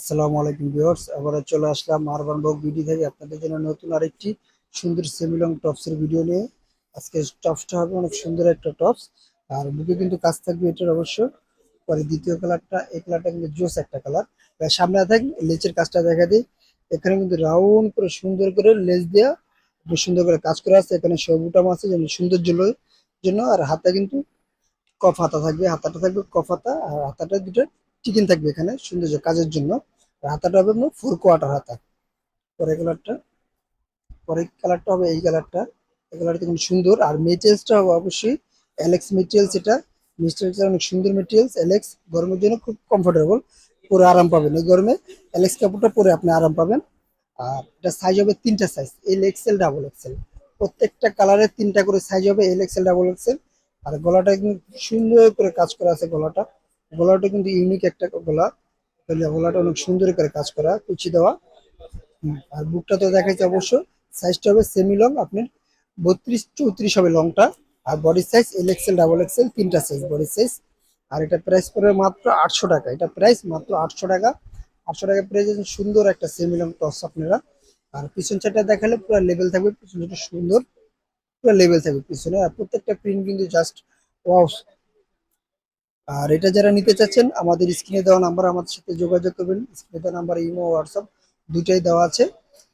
আসসালামু আলাইকুম ভিউয়ার্স আবার চলে আসলাম আরবান বক ভিডিও থেকে। আপনাদের জন্য নতুন আরেকটি সুন্দর সেমিলং টপসের ভিডিও নিয়ে। আজকে টপসটা হবে অনেক সুন্দর একটা টপস আর বুকে কিন্তু কাজ থাকবে এটার অবশ্য। পরে দ্বিতীয় কালারটা এই কালারটা কিন্তু জোস একটা কালার সামনে থাক লেচের কাজটা দেখা দিই। এখানে কিন্তু রাউন্ড করে সুন্দর করে লেজ দেওয়া খুব সুন্দর করে কাজ করা আছে। এখানে সবুটাম আছে যেন সুন্দর জন্য। আর হাতে কিন্তু কফ হাতা থাকবে, হাতাটা থাকবে কফ হাতা, আর হাতাটা দুটো চিকেন থাকবে এখানে সৌন্দর্য কাজের জন্য। হাতাটা হবে আপনার ফোর কোয়ার্টার হাতা। পরে কালারটা পরে কালারটা হবে এই কালারটা এই কালারটা কিন্তু সুন্দর। আর মেটেরিয়ালসটা হবে অবশ্যই অ্যালেক্স মেটেরিয়ালস এটা। মেটেরিয়ালসটা অনেক সুন্দর মেটেরিয়ালস অ্যালেক্স গরমের জন্য খুব কমফোর্টেবল পরে আরাম পাবেন। এই গরমে অ্যালেক্স কাপড়টা পরে আপনি আরাম পাবেন। আর এটা সাইজ হবে তিনটা size L XL double XL প্রত্যেকটা কালারের তিনটা করে সাইজ হবে এল এক্সেল ডাবল এক্সেল আর গলাটা কিন্তু সুন্দর করে কাজ করা আছে গলাটা। গলাটা কিন্তু ইউনিক একটা গলা। গলাটা অনেক সুন্দর করে কাজ করা, কুচি দেওয়া। আর বুকটা তো দেখাচ্ছে অবশ্য সাইজটা হবে সেমি লং আপনার বত্রিশ চৌত্রিশ হবে লংটা আর body size L XL double XL তিনটা সাইজ বডি সাইজ আর এটা প্রাইস পড়বে মাত্র আটশো টাকা, এটা প্রাইস মাত্র আটশো টাকা। আটশো টাকা প্রাইস সুন্দর একটা সেমি লং টস আপনারা। আর পিছন চারটা দেখালে পুরো লেভেল থাকবে পিছনটা সুন্দর, পুরো লেভেল থাকবে পিছনে। আর প্রত্যেকটা প্রিন্ট কিন্তু জাস্ট ওয়াও আর এটা যারা নিতে চাচ্ছেন, আমাদের স্ক্রিনে দেওয়া নাম্বার, আমাদের সাথে যোগাযোগ করবেন। স্ক্রিনে দেওয়া নাম্বার, ইমো, হোয়াটসঅ্যাপ দুটাই দেওয়া আছে।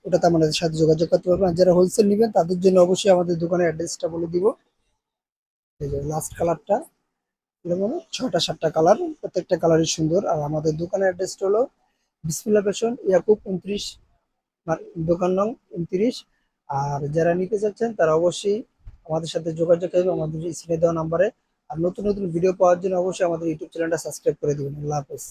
ওটাতে আমাদের সাথে যোগাযোগ করতে পারবেন। আর যারা হোলসেল নেবেন, তাদের জন্য অবশ্যই আমাদের দোকানের অ্যাড্রেসটা বলে দিব। লাস্ট কালারটা এরকম ছটা সাতটা কালার প্রত্যেকটা কালারই সুন্দর। আর আমাদের দোকানের অ্যাড্রেসটা হলো বিসমিল্লা ফ্যাশন ইয়াকুব উনত্রিশ দোকান নং উনত্রিশ। আর যারা নিতে চাচ্ছেন, তারা অবশ্যই আমাদের সাথে যোগাযোগ করবে আমাদের স্ক্রিনে দেওয়া নাম্বারে আর নতুন নতুন ভিডিও পাওয়ার জন্য অবশ্যই আমাদের ইউটিউব চ্যানেলটা সাবস্ক্রাইব করে দিবেন। আল্লাহ হাফেজ।